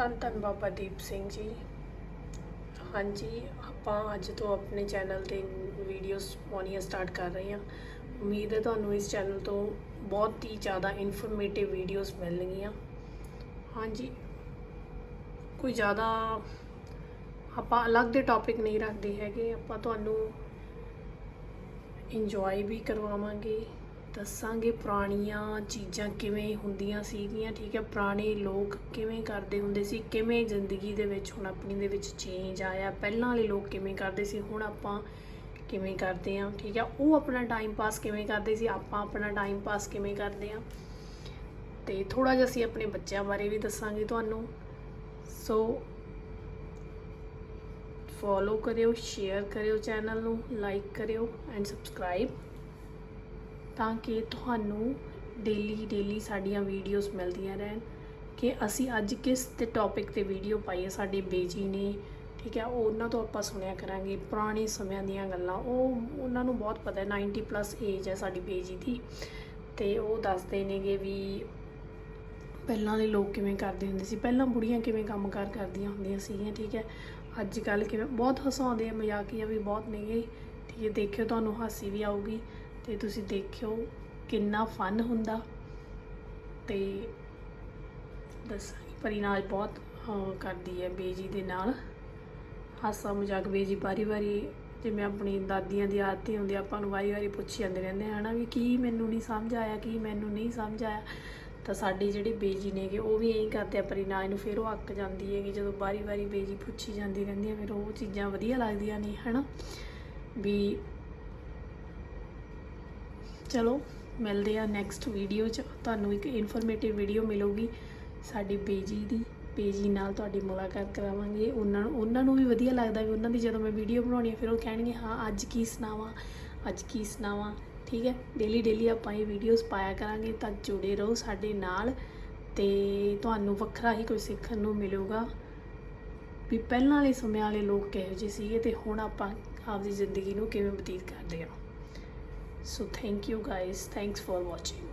ਧੰਨ ਧੰਨ ਬਾਬਾ ਦੀਪ ਸਿੰਘ ਜੀ। ਹਾਂਜੀ, ਆਪਾਂ ਅੱਜ ਤੋਂ ਆਪਣੇ ਚੈਨਲ ਤੇ ਵੀਡੀਓਜ਼ ਪਾਉਣੀਆਂ ਸਟਾਰਟ ਕਰ ਰਹੇ ਹਾਂ। ਉਮੀਦ ਹੈ ਤੁਹਾਨੂੰ ਇਸ ਚੈਨਲ ਤੋਂ ਬਹੁਤ ਹੀ ਜ਼ਿਆਦਾ ਇਨਫੋਰਮੇਟਿਵ ਵੀਡੀਓਜ਼ ਮਿਲਣਗੀਆਂ। ਹਾਂਜੀ, ਕੋਈ ਜ਼ਿਆਦਾ ਆਪਾਂ ਅਲੱਗ ਦੇ ਟੌਪਿਕ ਨਹੀਂ ਰੱਖਦੇ ਹੈਗੇ। ਆਪਾਂ ਤੁਹਾਨੂੰ ਇੰਜੋਏ ਵੀ ਕਰਵਾਵਾਂਗੇ। ਦੱਸਾਂਗੇ ਪੁਰਾਣੀਆਂ ਚੀਜ਼ਾਂ ਕਿਵੇਂ ਹੁੰਦੀਆਂ ਸੀਗੀਆਂ, ਠੀਕ ਹੈ? ਪੁਰਾਣੇ ਲੋਕ ਕਿਵੇਂ ਕਰਦੇ ਹੁੰਦੇ ਸੀ, ਕਿਵੇਂ ਜ਼ਿੰਦਗੀ ਦੇ ਵਿੱਚ ਹੁਣ ਆਪਣੀ ਦੇ ਵਿੱਚ ਚੇਂਜ ਆਇਆ, ਪਹਿਲਾਂ ਵਾਲੇ ਲੋਕ ਕਿਵੇਂ ਕਰਦੇ ਸੀ, ਹੁਣ ਆਪਾਂ ਕਿਵੇਂ ਕਰਦੇ ਆ ਠੀਕ ਹੈ? ਉਹ ਆਪਣਾ ਟਾਈਮ ਪਾਸ ਕਿਵੇਂ ਕਰਦੇ ਸੀ, ਆਪਾਂ ਆਪਣਾ ਟਾਈਮ ਪਾਸ ਕਿਵੇਂ ਕਰਦੇ ਆ ਤੇ ਥੋੜਾ ਜਿਹਾ ਅਸੀਂ ਆਪਣੇ ਬੱਚਿਆਂ ਬਾਰੇ ਵੀ ਦੱਸਾਂਗੇ ਤੁਹਾਨੂੰ। ਸੋ ਫੋਲੋ ਕਰਿਓ ਸ਼ੇਅਰ ਕਰਿਓ ਚੈਨਲ ਨੂੰ ਲਾਈਕ ਕਰਿਓ ਐਂਡ ਸਬਸਕ੍ਰਾਈਬ ਤਾਂ ਕਿ ਤੁਹਾਨੂੰ ਡੇਲੀ ਡੇਲੀ ਸਾਡੀਆਂ ਵੀਡੀਓਜ਼ ਮਿਲਦੀਆਂ ਰਹਿਣ ਕਿ ਅਸੀਂ ਅੱਜ ਕਿਸ ਤੇ ਟੌਪਿਕ ਤੇ ਵੀਡੀਓ ਪਾਈ ਹੈ, ਸਾਡੇ ਬੇਜੀ ਨੇ, ਠੀਕ ਹੈ, ਉਹ ਉਹਨਾਂ ਤੋਂ ਆਪਾਂ ਸੁਣਿਆ ਕਰਾਂਗੇ, ਪੁਰਾਣੇ ਸਮਿਆਂ ਦੀਆਂ ਗੱਲਾਂ, ਉਹ ਉਹਨਾਂ ਨੂੰ ਬਹੁਤ ਪਤਾ ਹੈ 90 ਪਲੱਸ ਏਜ ਹੈ ਸਾਡੀ ਬੇਜੀ ਦੀ, ਤੇ ਉਹ ਦੱਸਦੇ ਨੇਗੇ ਵੀ ਪਹਿਲਾਂ ਦੇ ਲੋਕ ਕਿਵੇਂ ਕਰਦੇ ਹੁੰਦੇ ਸੀ, ਪਹਿਲਾਂ ਬੁੜੀਆਂ ਕਿਵੇਂ ਕੰਮਕਾਰ ਕਰਦੀਆਂ ਹੁੰਦੀਆਂ ਸੀਗੀਆਂ, ਠੀਕ ਹੈ, ਅੱਜ ਕੱਲ ਕਿਵੇਂ, ਬਹੁਤ ਹਸਾਉਂਦੇ ਆ, ਮਜ਼ਾਕੀਆ ਵੀ ਬਹੁਤ ਨੇਗੇ, ਠੀਕ ਹੈ, ਦੇਖਿਓ ਤੁਹਾਨੂੰ ਹਾਸੀ ਵੀ ਆਊਗੀ ਤੇ ਤੁਸੀਂ ਦੇਖਿਓ ਕਿੰਨਾ ਫਨ ਹੁੰਦਾ। ਤੇ ਦੱਸਾਂਗੀ ਪਰਿਨਾਜ ਬਹੁਤ ਕਰਦੀ ਹੈ ਬੇਜੀ ਦੇ ਨਾਲ। ਹਾਸਾ ਮਜ਼ਾਕ ਬੇਜੀ ਵਾਰੀ ਵਾਰੀ, ਜਿਵੇਂ ਆਪਣੀ ਦਾਦੀਆਂ ਦੀ ਆਦਤ ਹੁੰਦੀ ਆਪਾਂ ਨੂੰ ਵਾਰੀ ਵਾਰੀ ਪੁੱਛੀ ਜਾਂਦੇ ਰਹਿੰਦੇ ਆ, ਹਨਾ, ਵੀ ਕੀ ਮੈਨੂੰ ਨਹੀਂ ਸਮਝ ਆਇਆ, ਕੀ ਮੈਨੂੰ ਨਹੀਂ ਸਮਝ ਆਇਆ। ਤਾਂ ਸਾਡੀ ਜਿਹੜੀ ਬੇਜੀ ਨੇਗੇ, ਉਹ ਵੀ ਇਹੀ ਕਰਦੇ ਆ ਪਰਿਨਾਜ ਨੂੰ ਫਿਰ ਉਹ ਅੱਕ ਜਾਂਦੀ ਹੈਗੀ, ਜਦੋਂ ਵਾਰੀ ਵਾਰੀ ਬੇਜੀ ਪੁੱਛੀ ਜਾਂਦੀ ਰਹਿੰਦੀ ਹੈ ਫਿਰ ਉਹ ਚੀਜ਼ਾਂ ਵਧੀਆ ਲੱਗਦੀਆਂ ਨੇ, ਹਨਾ। ਵੀ ਚਲੋ, ਮਿਲਦੇ ਆ ਨੈਕਸਟ ਵੀਡੀਓ 'ਚ। ਤੁਹਾਨੂੰ ਇੱਕ ਇਨਫੋਰਮੇਟਿਵ ਵੀਡੀਓ ਮਿਲੂਗੀ। ਸਾਡੀ ਬੇਜੀ ਦੀ, ਬੇਜੀ ਨਾਲ ਤੁਹਾਡੀ ਮੁਲਾਕਾਤ ਕਰਾਵਾਂਗੇ। ਉਹਨਾਂ ਨੂੰ ਉਹਨਾਂ ਨੂੰ ਵੀ ਵਧੀਆ ਲੱਗਦਾ ਵੀ ਉਹਨਾਂ ਦੀ ਜਦੋਂ ਮੈਂ ਵੀਡੀਓ ਬਣਾਉਣੀ ਹੈ ਫਿਰ ਉਹ ਕਹਿਣਗੇ, ਹਾਂ, ਅੱਜ ਕੀ ਸੁਣਾਵਾਂ? ਅੱਜ ਕੀ ਸੁਣਾਵਾਂ? ਠੀਕ ਹੈ? ਡੇਲੀ ਡੇਲੀ ਆਪਾਂ ਇਹ ਵੀਡੀਓਜ਼ ਪਾਇਆ ਕਰਾਂਗੇ ਤਾਂ ਜੁੜੇ ਰਹੋ ਸਾਡੇ ਨਾਲ ਤੇ ਤੁਹਾਨੂੰ ਵੱਖਰਾ ਹੀ ਕੁਝ ਸਿੱਖਣ ਨੂੰ ਮਿਲੂਗਾ। ਵੀ ਪਹਿਲਾਂ ਵਾਲੇ ਸਮਿਆਂ ਵਾਲੇ ਲੋਕ ਕਿਹੋ ਜਿਹੇ ਸੀਗੇ ਤੇ ਹੁਣ ਆਪਾਂ ਆਪਦੀ ਜ਼ਿੰਦਗੀ ਨੂੰ ਕਿਵੇਂ ਬਤੀਤ ਕਰਦੇ ਹਾਂ। So thank you guys. Thanks for watching.